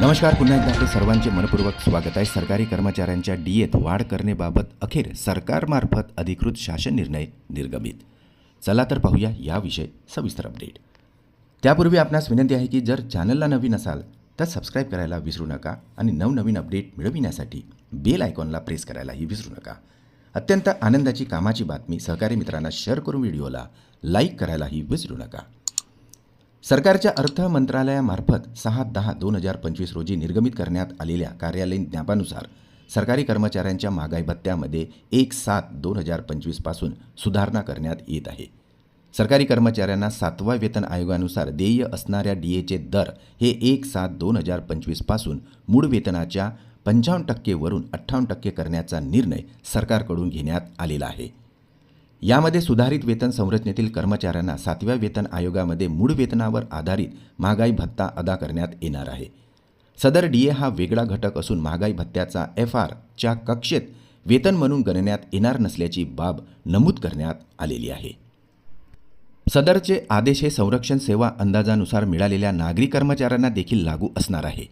नमस्कार पुन्हा एकदा आपले सर्वांचे मनपूर्वक स्वागत आहे. सरकारी कर्मचाऱ्यांच्या डीएत वाढ करण्याबाबत अखेर सरकारमार्फत अधिकृत शासन निर्णय निर्गमित. चला तर पाहूया याविषयी सविस्तर अपडेट. त्यापूर्वी आपणास विनंती आहे की जर चॅनलला नवीन असाल तर सबस्क्राईब करायला विसरू नका आणि नवनवीन अपडेट मिळविण्यासाठी बेल आयकॉनला प्रेस करायलाही विसरू नका. अत्यंत आनंदाची कामाची बातमी सहकारी मित्रांना शेअर करून व्हिडिओला लाईक करायलाही विसरू नका. सरकारच्या अर्थ मंत्रालयामार्फत सहा दहा दोन हजार पंचवीस रोजी निर्गमित करण्यात आलेल्या कार्यालयीन ज्ञापानुसार सरकारी कर्मचाऱ्यांच्या महागाई भत्त्यामध्ये एक सात दोन हजार पंचवीसपासून सुधारणा करण्यात येत आहे. सरकारी कर्मचाऱ्यांना सातवा वेतन आयोगानुसार देय असणाऱ्या डी एचे दर हे एक सात दोन हजार पंचवीसपासून मूळ वेतनाच्या पंचावन्न टक्केवरून अठ्ठावन्न टक्के करण्याचा निर्णय सरकारकडून घेण्यात आलेला आहे. यामध्ये सुधारित वेतन संरचनेतील कर्मचाऱ्यांना सातव्या वेतन आयोगामध्ये मूळ वेतनावर आधारित महागाई भत्ता अदा करण्यात येणार आहे. सदर डी ए हा वेगळा घटक असून महागाई भत्त्याचा एफ आरच्या कक्षेत वेतन म्हणून गणण्यात येणार नसल्याची बाब नमूद करण्यात आलेली आहे. सदरचे आदेश हे संरक्षण सेवा अंदाजानुसार मिळालेल्या नागरी कर्मचाऱ्यांना देखील लागू असणार आहे.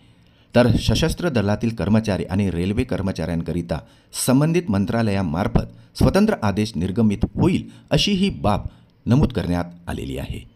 तर सशस्त्र दलातील कर्मचारी आणि रेल्वे कर्मचाऱ्यांकरिता संबंधित मंत्रालयामार्फत स्वतंत्र आदेश निर्गमित होईल अशी ही बाब नमूद करण्यात आलेली आहे.